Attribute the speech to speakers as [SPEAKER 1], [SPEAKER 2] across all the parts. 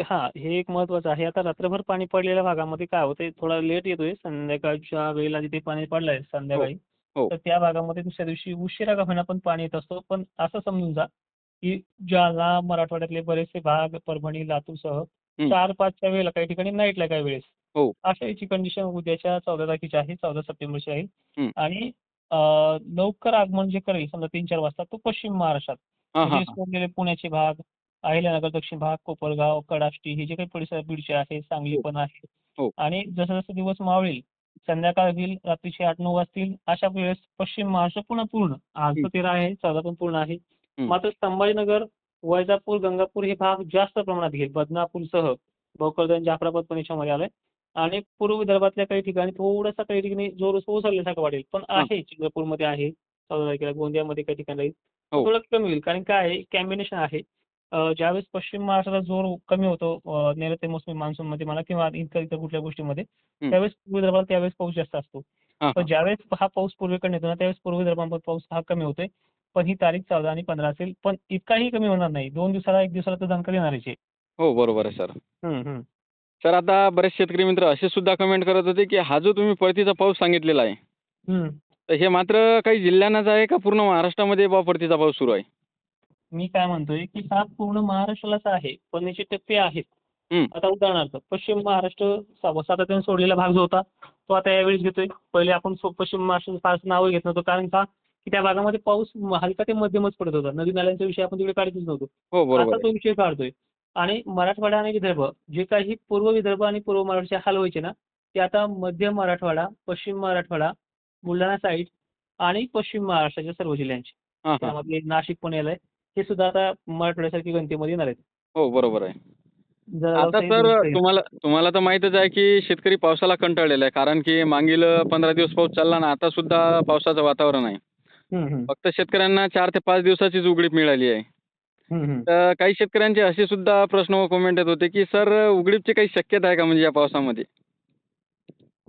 [SPEAKER 1] हां, हे एक महत्त्वाचं आहे. आता रात्रभर पाणी पडलेल्या भागामध्ये काय होतंय, थोडा लेट येतोय. संध्याकाळच्या वेळेला जिथे पाणी पडलंय संध्याकाळी,
[SPEAKER 2] हो.
[SPEAKER 1] तर त्या भागामध्ये दुसऱ्या दिवशी उशिरा का होईना पण पाणी येत असतं. पण असं समजून जा, की जालना, मराठवाड्यातले बरेचसे भाग, परभणी, लातूरसह
[SPEAKER 2] हं.
[SPEAKER 1] 4-5च्या वेळेला काही ठिकाणी नाईटला काही वेळेस.
[SPEAKER 2] हो.
[SPEAKER 1] अशा याची कंडिशन उद्याच्या 14 तारखेची आहे, 14 सप्टेंबरची आहे.
[SPEAKER 2] हं.
[SPEAKER 1] आणि अ, लवकर आगमन जे करेल समजा 3-4 वाजता तो पश्चिम महाराष्ट्रात.
[SPEAKER 2] हां, हां,
[SPEAKER 1] म्हणजे
[SPEAKER 2] हां.
[SPEAKER 1] सोडलेले पुण्याचे भाग, अहिल्यानगर दक्षिण भाग, कोपरगाव, कडाष्टी हे जे काही परिसर बीडचे आहे, सांगली
[SPEAKER 2] हो.
[SPEAKER 1] पण आहे.
[SPEAKER 2] हो.
[SPEAKER 1] आणि जसं-जसं दिवस मावळेल, संध्याकाळ होईल, रात्रीचे 8-9 वाजतील, अशा वेळेस पश्चिम महाराष्ट्र पुन्हा पूर्ण. आज
[SPEAKER 2] हं.
[SPEAKER 1] तर 13 आहे, 14 पण पूर्ण आहे. मात्र संभाजीनगर, वैजापूर, गंगापूर हे भाग जास्त प्रमाणात घेईल. बदनापूरसह भोकरदन, जाफराबाद पण याच्यामध्ये आलंय. आणि पूर्व विदर्भातल्या काही ठिकाणी थोडासा काही ठिकाणी जोर ओसरल्यासारखं वाटेल. पण. आहे चंद्रपूरमध्ये आहे, 14 तारखेला गोंदियामध्ये काही ठिकाणी राहील.
[SPEAKER 2] हो.
[SPEAKER 1] थोडं कमी होईल. कारण काय आहे कॉम्बिनेशन आहे. अ, ज्यावेळेस पश्चिम महाराष्ट्राचा जोर कमी होतो नैऋत्य मोसमी मान्सूनमध्ये म्हणा किंवा इतर इतर कुठल्या गोष्टीमध्ये. त्यावेळेस पूर्व विदर्भाला त्यावेळेस पाऊस जास्त असतो. पण. ज्यावेळेस हा पाऊस पूर्वेकडून येतो ना, त्यावेळेस पूर्व विदर्भामध्ये पाऊस हा कमी होतोय. पण ही तारीख 14 आणि 15 असेल. पण इतकाही कमी होणार नाही. 2 दिवसाला 1 दिवसाला तर दणका येणारच आहे.
[SPEAKER 2] हो, बरोबर आहे सर. सर आता बरेच शेतकरी मित्र असे सुद्धा कमेंट करत होते, की हा जो तुम्ही परतीचा पाऊस सांगितलेला आहे,
[SPEAKER 1] हं.
[SPEAKER 2] तर हे मात्र काही जिल्ह्यांनाच आहे का पूर्ण महाराष्ट्रामध्ये परतीचा पाऊस सुरू आहे?
[SPEAKER 1] मी काय म्हणतोय, की हा पूर्ण महाराष्ट्रालाच आहे. पण याचे टप्पे आहेत. आता उदाहरणार्थ पश्चिम महाराष्ट्र सातत्याने सोडलेला भाग जो होता, तो आता यावेळेस घेतोय. पहिले आपण पश्चिम महाराष्ट्राचं फारसं नावं घेत नव्हतो. कारण का, की त्या भागामध्ये पाऊस हलका ते मध्यमच पडत होता. नदी-नाल्यांचा विषय आपण तिकडे काढतच नव्हतो.
[SPEAKER 2] हो,
[SPEAKER 1] आता
[SPEAKER 2] आहे.
[SPEAKER 1] तो विषय काढतोय. आणि मराठवाडा आणि विदर्भ जे काही पूर्व विदर्भ आणि पूर्व मराठवाड्याचे हाल व्हायचे ना, ते आता मध्य मराठवाडा, पश्चिम मराठवाडा, बुलढाणा साईड आणि पश्चिम महाराष्ट्राच्या सर्व जिल्ह्यांचे. त्यामध्ये नाशिक पण आलंय. हे सुद्धा आता मराठवाड्यासारखी गणतीमध्ये येणार आहेत.
[SPEAKER 2] हो, बरोबर आहे. आता सर. तुम्हाला तुम्हाला तर माहीतच आहे, की शेतकरी पावसाला कंटाळलेला आहे. कारण की मागील 15 दिवस पाऊस चालला ना, आता सुद्धा पावसाचं वातावरण आहे. फक्त शेतकऱ्यांना 4 ते 5 दिवसाचीच उघडीप मिळाली आहे. तर काही शेतकऱ्यांचे असे सुद्धा प्रश्न व कमेंट येत होते, की सर उघडीपची काही शक्यता आहे का म्हणजे या पावसामध्ये?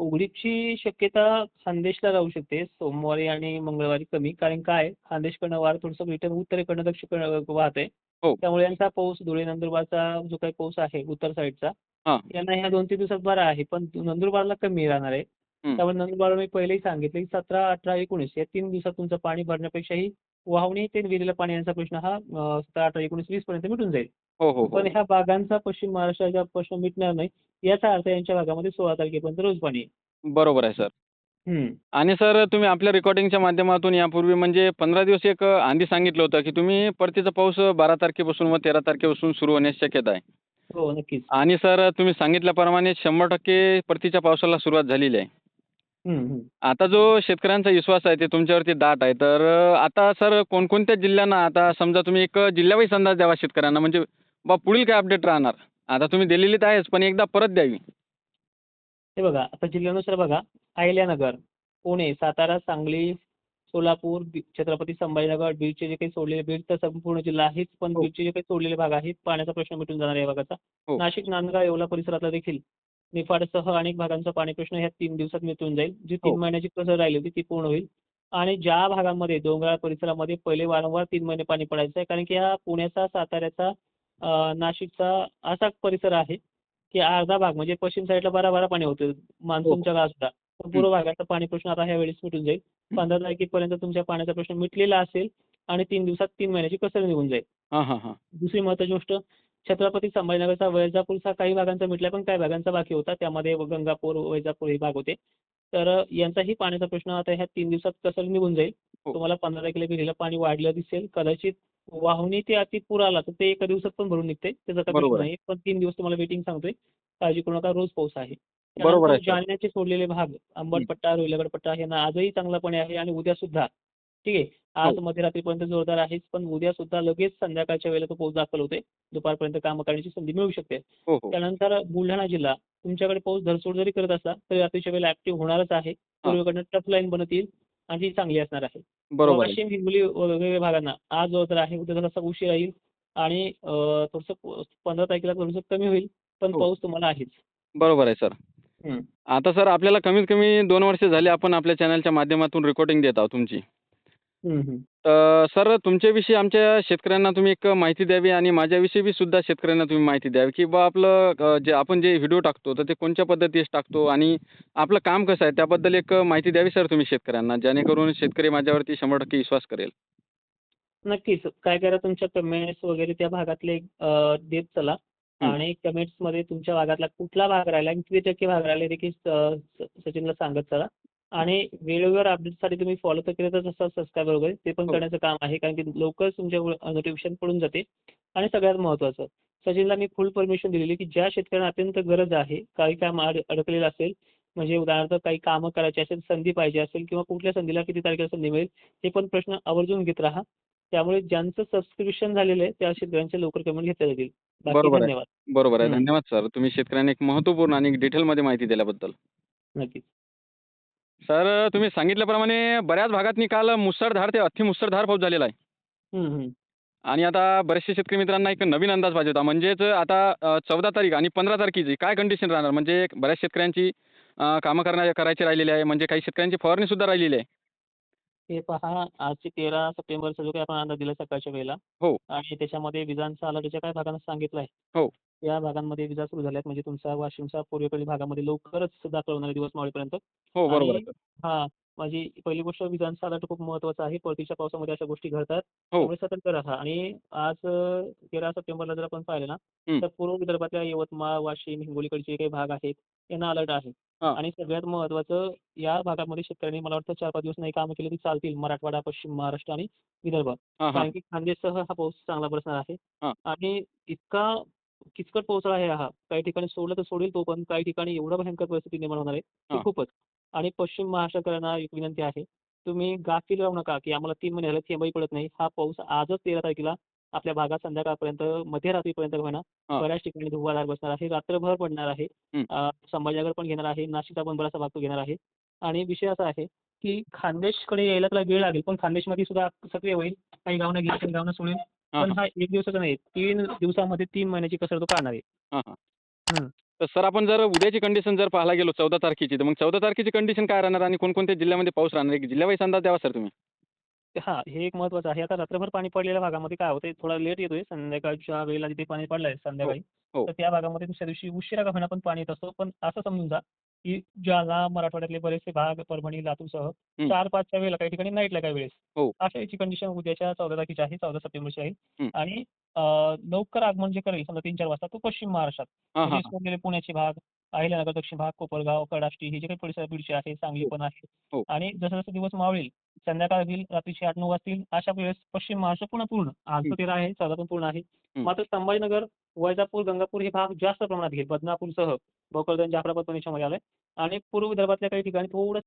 [SPEAKER 1] उघडीपची शक्यता खानदेशला राहू शकते. सोमवारी आणि मंगळवारी कमी. कारण काय खानदेशकडनं वारं थोडंसं रिटर्न उत्तरेकडनं दक्षिणेकडे वाहतंय.
[SPEAKER 2] हो.
[SPEAKER 1] त्यामुळे यांचा पाऊस धुळे, नंदुरबारचा जो काही पाऊस आहे उत्तर साईडचा,
[SPEAKER 2] हां.
[SPEAKER 1] यांना ह्या 2-3 दिवसात बरा आहे. पण नंदुरबारला कमी राहणार आहे. त्यामुळे नंदुरबारला मी पहिलेही सांगितलं, की 17, 18, 19 या 3 दिवसात तुमचं पाणी भरण्यापेक्षाही वाहवणी ते विहिरीला पाणी येण्याचा प्रश्न हा अ, 17, 18, 19, 20 पर्यंत मिटून जाईल.
[SPEAKER 2] हो, हो,
[SPEAKER 1] पण
[SPEAKER 2] हो.
[SPEAKER 1] ह्या भागांचा पश्चिम महाराष्ट्राचा प्रश्न मिटणार नाही. याचा अर्थ यांच्या भागामध्ये 16 तारखेपर्यंत रोज पाणी येईल.
[SPEAKER 2] बरोबर आहे सर. आणि सर तुम्ही आपल्या रेकॉर्डिंगच्या माध्यमातून यापूर्वी म्हणजे 15 दिवस एक अ, आधी सांगितलं होतं, की तुम्ही परतीचा पाऊस 12 तारखेपासून व 13 तारखेपासून सुरू होण्याची शक्यता आहे.
[SPEAKER 1] हो, नक्कीच.
[SPEAKER 2] आणि सर तुम्ही सांगितल्याप्रमाणे 100% परतीच्या पावसाला सुरुवात झालेली आहे. आता जो शेतकऱ्यांचा विश्वास आहे ते तुमच्यावरती दाट आहे. तर अ, आता सर कोणकोणत्या जिल्ह्यांना आता समजा तुम्ही एक जिल्हा-वाईज अंदाज द्यावा शेतकऱ्यांना म्हणजे बा पुढील काय अपडेट राहणार? आता तुम्ही दिलेली तर आहेच, पण एकदा परत द्यावी.
[SPEAKER 1] हे बघा, आता जिल्ह्यानुसार बघा, अहिल्यानगर, पुणे, सातारा, सांगली, सोलापूर, बी छत्रपती संभाजीनगर, बीडचे जे काही सोडलेले बीड तर संपूर्ण जिल्हा आहेच. पण
[SPEAKER 2] हो.
[SPEAKER 1] बीडचे जे काही सोडलेले भाग आहेत, पाण्याचा प्रश्न मिटून जाणार आहे या भागाचा.
[SPEAKER 2] हो.
[SPEAKER 1] नाशिक, नांदगाव, येवला परिसरातला देखील निफाडसह अनेक भागांचा पाणी प्रश्न ह्या 3 दिवसात मिटून जाईल. जी 3
[SPEAKER 2] हो.
[SPEAKER 1] महिन्याची कसर राहिली होती ती पूर्ण होईल. आणि ज्या भागांमध्ये डोंगराळ परिसरामध्ये पहिले वारंवार 3 महिने पाणी पडायचं आहे. कारण की हा पुण्याचा, साताऱ्याचा, नाशिकचा असा परिसर आहे, की अर्धा भाग म्हणजे पश्चिम साईडला भरा-भरा पाणी होतं
[SPEAKER 2] हो,
[SPEAKER 1] मान्सूनच्या
[SPEAKER 2] हो.
[SPEAKER 1] काळात सुद्धा. पण
[SPEAKER 2] हं.
[SPEAKER 1] पूर्व भागाचा पाणी प्रश्न आता ह्यावेळेस मिटून जाईल.
[SPEAKER 2] हं.
[SPEAKER 1] 15 तारखेपर्यंत तुमच्या पाण्याचा प्रश्न मिटलेला असेल आणि 3 दिवसात 3 महिन्याची कसर निघून जाईल.
[SPEAKER 2] हां, हां, हां.
[SPEAKER 1] दुसरी महत्त्वाची गोष्ट छत्रपती संभाजीनगरचा, वैजापूरचा काही भागांचा मिटला, पण काही भागांचा बाकी होता. त्यामध्ये गंगापूर, वैजापूर हे भाग होते. तर यांचाही पाण्याचा प्रश्न आता ह्या 3 दिवसात कसर निघून जाईल.
[SPEAKER 2] हो.
[SPEAKER 1] तुम्हाला 15 तारखेला विहिरीला पाणी वाढलेलं दिसेल. कदाचित वाहूनी ते अतिपूर आला तर ते एका दिवसात पण भरून निघते. त्याचा काही प्रश्न. नाही. पण 3 दिवस तुम्हाला वेटिंग सांगतोय. काळजी करू नका. रोज पाऊस आहे.
[SPEAKER 2] बरोबर आहे.
[SPEAKER 1] जालन्याचे सोडलेले भाग, अंबड. पट्टा, रोहिलगड पट्टा यांना आजही चांगलं पाणी आहे आणि उद्या सुद्धा. ठीक आहे. आज
[SPEAKER 2] हो.
[SPEAKER 1] मध्यरात्रीपर्यंत जोरदार आहेच. पण उद्या सुद्धा लगेच संध्याकाळच्या वेळेला तो पाऊस दाखल होतोय. दुपारपर्यंत कामं करण्याची संधी मिळू शकते.
[SPEAKER 2] हो, हो.
[SPEAKER 1] त्यानंतर बुलढाणा जिल्हा तुमच्याकडे पाऊस धरसोड जरी करत असला, तरी रात्रीच्या वेळेला ॲक्टिव्ह होणारच आहे. पूर्वेकडनं टफ लाईन बनत येईल आणि ती चांगली असणार आहे.
[SPEAKER 2] बरोबर आहे.
[SPEAKER 1] वाशिम, हिंगोली वेगवेगळ्या भागांना आज जोरदार आहे. उद्या जरासा उशिरा येईल आणि थोडंसं 15 तारखेला थोडंसं कमी होईल. पण
[SPEAKER 2] हो.
[SPEAKER 1] पाऊस तुम्हाला आहेच.
[SPEAKER 2] बरोबर आहे सर. आता सर आपल्याला कमीत कमी 2 वर्ष झाली आपण आपल्या चॅनलच्या माध्यमातून रेकॉर्डिंग देत आहोत तुमची. तर सर तुमच्याविषयी आमच्या शेतकऱ्यांना तुम्ही एक माहिती द्यावी आणि माझ्याविषयी बी सुद्धा शेतकऱ्यांना तुम्ही माहिती द्यावी की बा आपलं जे आपण जे व्हिडिओ टाकतो तर ते कोणत्या पद्धतीस टाकतो आणि आपलं काम कसं आहे त्याबद्दल एक माहिती द्यावी सर तुम्ही शेतकऱ्यांना जेणेकरून शेतकरी माझ्यावरती शंभर टक्के विश्वास करेल.
[SPEAKER 1] नक्कीच. काय करा तुमच्या कमेंट्स वगैरे त्या भागातले देत चला. आणि कमेंट्समध्ये तुमच्या भागातला कुठला भाग राहिला आणि किती टक्के भाग राहिले देखील सचिनला सांगत चला. आणि वेळेवर अपडेटसाठी तुम्ही फॉलो तर केलं तर सबस्क्राईब वगैरे ते पण
[SPEAKER 2] हो.
[SPEAKER 1] करण्याचं काम आहे कारण की लवकरच तुमच्या नोटिफिकेशन पडून जाते. आणि सगळ्यात महत्त्वाचं सचिनला मी फुल परमिशन दिलेली की ज्या शेतकऱ्यांना अत्यंत गरज आहे काही काम अड अडकलेलं असेल म्हणजे उदाहरणार्थ काही कामं करायची असेल संधी पाहिजे असेल किंवा कुठल्या संधीला किती तारखेला संधी मिळेल हे पण प्रश्न आवर्जून घेत राहा. त्यामुळे ज्यांचं सबस्क्रिप्शन झालेलं आहे त्या शेतकऱ्यांचे लवकर कमेंट घेतल्या जातील.
[SPEAKER 2] बरोबर.
[SPEAKER 1] धन्यवाद.
[SPEAKER 2] बरोबर आहे. धन्यवाद सर. तुम्ही शेतकऱ्यांना एक महत्त्वपूर्ण आणि डिटेलमध्ये माहिती दिल्याबद्दल.
[SPEAKER 1] नक्कीच.
[SPEAKER 2] सर तुम्ही सांगितल्याप्रमाणे बऱ्याच भागात निकाल मुसळधार ते अतिमुसळधार पाऊस झालेला आहे. आणि आता बरेचसे शेतकरी मित्रांना एक नवीन अंदाज पाहिजे होता. म्हणजेच आता चौदा तारीख आणि पंधरा तारखेची काय कंडिशन राहणार? म्हणजे बऱ्याच शेतकऱ्यांची कामं करण्या करायची राहिलेली आहे. म्हणजे काही शेतकऱ्यांची फवारणी सुद्धा राहिलेली आहे.
[SPEAKER 1] हे पहा आजचे तेरा सप्टेंबरचा जो काही आपण अंदाज दिला सकाळच्या वेळेला
[SPEAKER 2] हो.
[SPEAKER 1] आणि त्याच्यामध्ये विजांचा अलर्टच्या काही भागांना सांगितलं आहे
[SPEAKER 2] हो.
[SPEAKER 1] या भागांमध्ये विजा सुरू झाल्यात म्हणजे तुमचा वाशिमचा पूर्वेकडील भागामध्ये लवकरच दाखल होणारे दिवस मावळेपर्यंत
[SPEAKER 2] हो बरोबर आहे
[SPEAKER 1] आणि-
[SPEAKER 2] सर
[SPEAKER 1] हा माझी पहिली गोष्ट विजांचा अलर्ट खूप महत्त्वाचा आहे परतीच्या पावसामध्ये अशा गोष्टी घडतात
[SPEAKER 2] हो.
[SPEAKER 1] त्यामुळे सतर्क राहा आणि आज अं, तेरा सप्टेंबरला जर आपण पाहिलं ना
[SPEAKER 2] हं.
[SPEAKER 1] तर पूर्व विदर्भातल्या यवतमाळ वाशिम हिंगोलीकडचे काही भाग आहेत यांना अलर्ट आहे
[SPEAKER 2] हा.
[SPEAKER 1] आणि सगळ्यात महत्वाचं या भागामध्ये शेतकऱ्यांनी मला वाटतं चार पाच दिवस नाही कामं केली ती चालतील मराठवाडा पश्चिम महाराष्ट्र आणि विदर्भ
[SPEAKER 2] हां हां
[SPEAKER 1] कारण की खानदेशसह हा पाऊस चांगला बसणार आहे
[SPEAKER 2] हा.
[SPEAKER 1] आणि इतका किचकट पाऊस आहे हा काही ठिकाणी सोडलं तर सोडेल तो पण काही ठिकाणी एवढा भयंकर परिस्थिती निर्माण होणार आहे
[SPEAKER 2] हा.
[SPEAKER 1] खूपच आणि पश्चिम महाराष्ट्राकरांना एक विनंती आहे तुम्ही गाफील राहू नका की आम्हाला तीन महिने झाले थेंबही पडत नाही हा पाऊस आजच तेरा तारखेला आपल्या भागात संध्याकाळपर्यंत मध्यरात्रीपर्यंत होईना
[SPEAKER 2] हा.
[SPEAKER 1] बऱ्याच ठिकाणी धुवाधार बसणार आहे रात्रभर पडणार आहे. संभाजीनगर पण घेणार आहे नाशिकचा पण बराचसा भाग तो घेणार आहे. आणि विषय असा आहे की खानदेशकडे यायला त्याला वेळ लागेल पण खानदेशमध्ये सुद्धा सक्रिय होईल. काही गावना घेईल काही गावना सोडेल. पण हा. एक दिवसाचा नाही तीन दिवसामध्ये तीन महिन्याची कसर तो काढणार आहे.
[SPEAKER 2] तर सर आपण जर उद्याची कंडिशन जर पाहायला गेलो चौदा तारखेची तर मग चौदा तारखेची कंडिशन काय राहणार आणि कोणकोणत्या जिल्ह्यामध्ये पाऊस राहणार एक जिल्ह्यावाईज अंदाज द्यावा सर तुम्ही.
[SPEAKER 1] हा हे एक महत्वाचं आहे आता रात्रभर पाणी पडलेल्या भागामध्ये काय होतंय थोडा लेट येतोय संध्याकाळच्या वेळेला जिथे पाणी पडलंय संध्याकाळी
[SPEAKER 2] हो.
[SPEAKER 1] तर त्या भागामध्ये दुसऱ्या दिवशी उशिरा का होईना पण पाणी येत असतो पण असं समजून जा की जालना मराठवाड्यातले बरेचसे भाग परभणी लातूरसह
[SPEAKER 2] हं.
[SPEAKER 1] चार पाचच्या वेळेला काही ठिकाणी नाईटला काही वेळेस
[SPEAKER 2] हो.
[SPEAKER 1] अशा याची कंडिशन उद्याच्या चौदा तारखेची आहे चौदा सप्टेंबरची आहे
[SPEAKER 2] हं.
[SPEAKER 1] आणि अं, लवकर आगमन जे करेल समजा तीन चार वाजता तो पश्चिम महाराष्ट्रात
[SPEAKER 2] हां हां
[SPEAKER 1] म्हणजे सोडलेले पुण्याचे भाग अहिल्यानगर दक्षिण भाग कोपरगाव कडाष्टी हे जे काही परिसर बीडचे आहे सांगली पण आहे
[SPEAKER 2] हो.
[SPEAKER 1] आणि जसं जसं दिवस मावळेल संध्याकाळ होईल रात्रीचे आठ नऊ वाजतील अशा वेळेस पश्चिम महाराष्ट्र पुन्हा पूर्ण आज
[SPEAKER 2] हं.
[SPEAKER 1] तर आहे चौदा पण पूर्ण आहे
[SPEAKER 2] हं.
[SPEAKER 1] मात्र संभाजीनगर वैजापूर गंगापूर हे भाग जास्त प्रमाणात घेईल बदनापूरसह भोकरदन जाफराबाद पण याच्यामध्ये आलाय आणि पूर्व विदर्भातल्या काही ठिकाणी थोडं